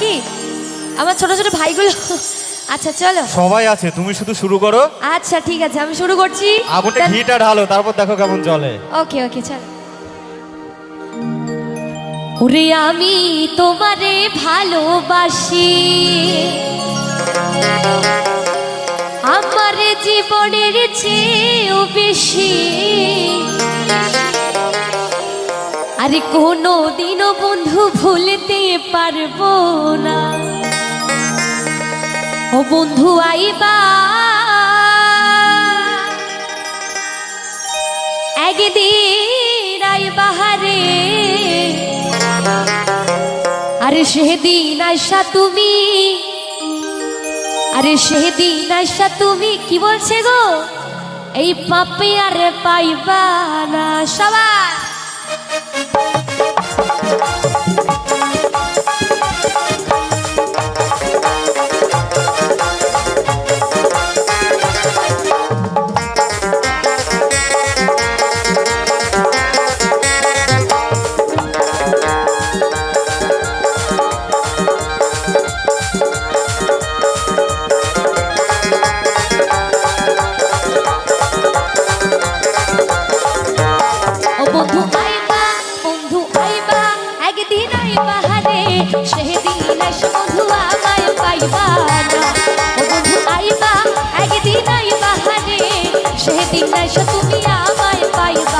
নাকি আমার ছোট ছোট ভাইগুলো। আচ্ছা চলো। সবাই আছে তুমি শুধু শুরু করো। আচ্ছা ঠিক আছে আমি শুরু করছি। আগুনে ঘিটা ঢালো তারপর দেখো কেমন চলে ওকে ওকে চল। ওরে আমি তোমারে ভালোবাসি। আমার জীবনের চেয়েও বেশি। আরে কোনো দিনও বন্ধু ভুলতে পারব না। ও বন্ধু, আইবা। একদিন আই বাহারে আরে সেদিন আইসা তুমি। আরে সেদিন আইসা তুমি, কি বলছে গো? এই পাপে আরে পাইবা না, সবাই। Thank you. সেদিন আইসা তুমি আমায় পাইবা।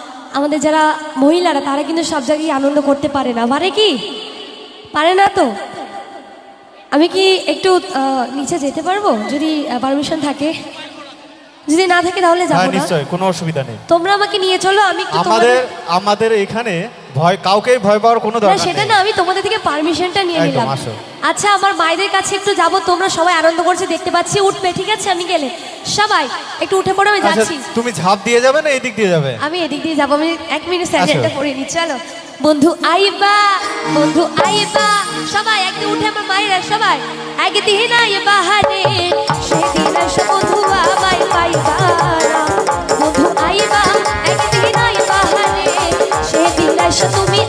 আমাদের যারা মহিলারা তারা কিন্তু সব জায়গায় আনন্দ করতে পারে না। পারে কি? পারে না তো? আমি কি একটু নিচে যেতে পারব? যদি পারমিশন থাকে। যদি না থাকে তাহলে যাব হ্যাঁ না। নিশ্চয় কোনো অসুবিধা নেই। তোমরা আমাকে নিয়ে চলো আমি একটু আমাদের আমাদের এখানে ভয় কাউকেই ভয় পাওয়ার কোনো দরকার সেটা না আমি তোমাদের থেকে পারমিশনটা নিয়ে নিলাম। আচ্ছা আমার মায়েদের কাছে একটু যাব তোমরা সবাই আনন্দ করছে দেখতে পাচ্ছি উঠবে ঠিক আছে? আমি গেলে। সবাই একটু উঠে পড়ো আমি আচ্ছা যাচ্ছি। তুমি ঝাঁপ দিয়ে যাবে না এদিক দিয়ে যাবে? আমি এদিক দিয়ে যাব আমি এক মিনিট স্যান্ডেলটা পরে নি চলো। বন্ধু আইবা বন্ধু আইবা সবাই একদিন উঠে আমার মায়েরা সবাই। একদিন আইবা হারে সেদিন এসে বন্ধু আমায় পাইবা বন্ধু আইবা একদিন আইবা হারে সেদিন এসে তুমি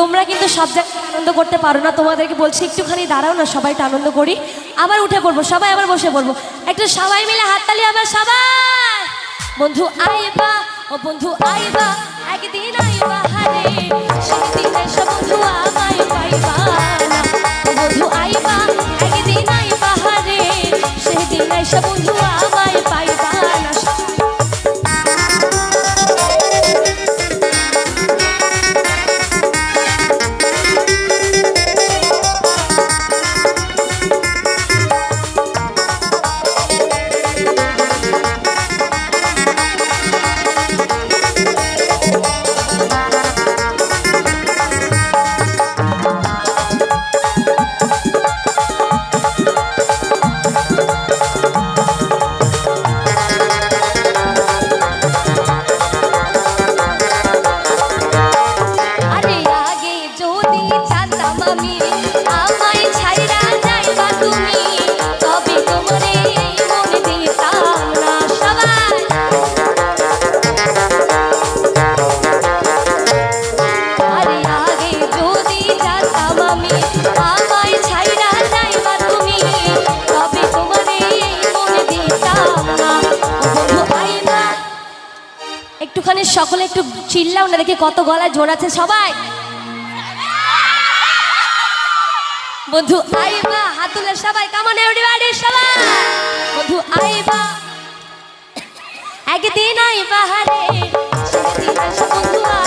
তোমরা কিন্তু সব জায়গায় আনন্দ করতে পারো না। তোমাদেরকে বলছি, একটুখানি দাঁড়াও না, সবাই একটু আনন্দ করি। আবার উঠে পড়ব, সবাই আবার বসে পড়ব। একটু সবাই মিলে হাততালি আবার সবাই। বন্ধু আইবা, ও বন্ধু আইবা, একদিন আইবা হারে। সেদিন এসে বন্ধু আমায় পাইবা না। মানে সকলে একটু চিল্লাও না দেখি কত গলায় জোর আছে সবাই। বন্ধু আইবা হাতুলে সবাই কামন এভরিবডি সবাই। বন্ধু আইবা। একদিন আইবা হারে, সেদিন বন্ধু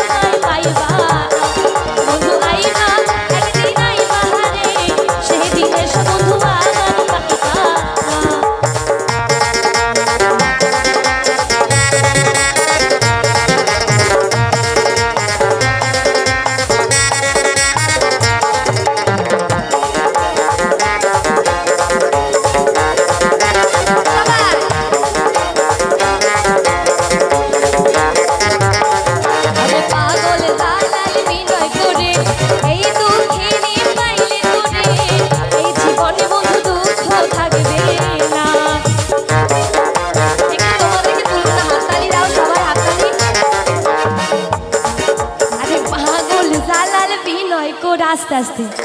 আস্তে আস্তে।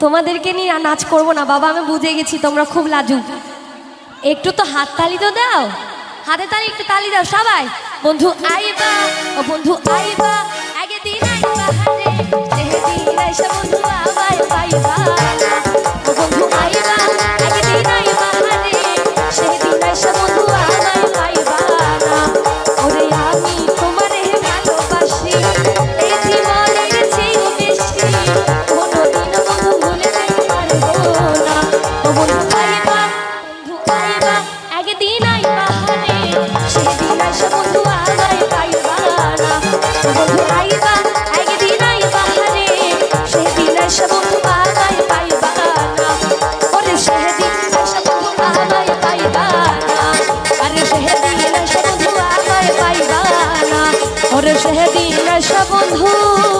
তোমাদেরকে নিয়ে নাচ করব না, বাবা, আমি বুঝে গেছি তোমরা খুব লাজুক। একটু তো হাত তালি তো দাও। হাতে তালি, একটু তালি দাও সবাই। বন্ধু, আইবা, ও বন্ধু, আইবা। আগে দিন আইবা হারে দেহে দিন আইসা বন্ধু আমায় পাইবা। ও বন্ধু, আইবা। সেদিন আইসা বন্ধু আমায় পাইবা না ওরে সেদিন আইসা বন্ধু